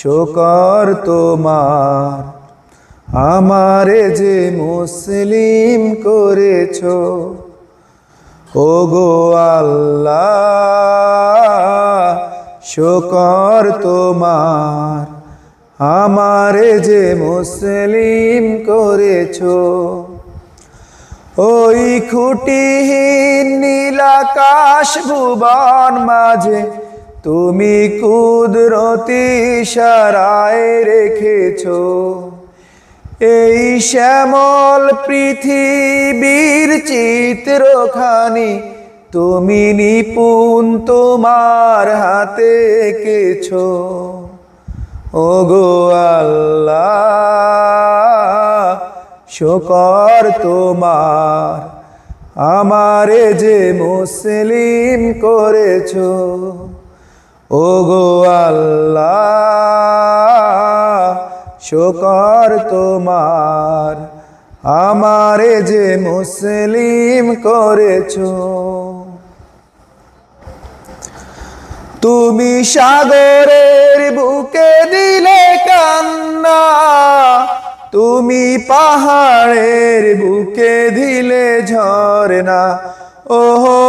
শোকর তোমার। আমারে যে মুসলিম করেছ, ওগো আল্লাহ, শোকর তোমার। আমারে যে মুসলিম করেছ, ওই খুঁটিহীন নীলাকাশ ভুবন মাঝে তুমি কুদরতি সারায় রেখেছ। এই শ্যামল পৃথিবীর চিত্রখানি তুমি নিপুণ তোমার হাতে এঁকেছো। ওগো আল্লাহ, শোকর তোমার, আমারে যে মুসলিম করেছ। ওগো আল্লাহ, শোকর তোমার। আমারে যে মুসলিম করেছ, তুমি সাগরের বুকে দিলে কান্না, তুমি পাহাড়ের বুকে দিলে ঝরনা ওহো,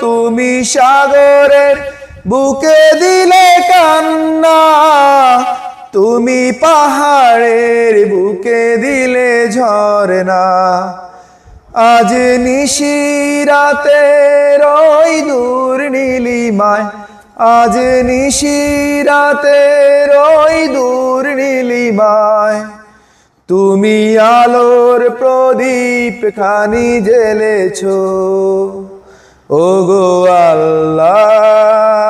তুমি সাগরের বুকে দিলে কান্না, তুমি পাহাড়ের বুকে দিলে ঝরনা আজ নিশিরাতে রই দূর নীলিমায়, আজ নিশিরাতে রই দূর নীলিমায়। তুমি আলোর প্রদীপ খানি জেলেছ ও আল্লাহ।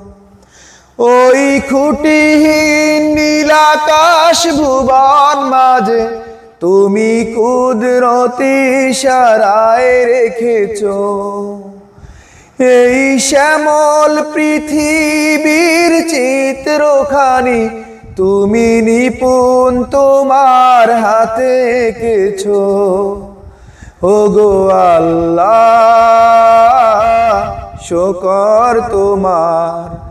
ওই খুঁটিহীন নীলাকাশ ভুবন মাঝে তুমি কুদরতি সারায় রেখেছ। এই শ্যামল পৃথিবীর চিত্রখানি তুমি নিপুণ তোমার হাতে এঁকেছ। ও গো আল্লাহ, শোকর তোমার।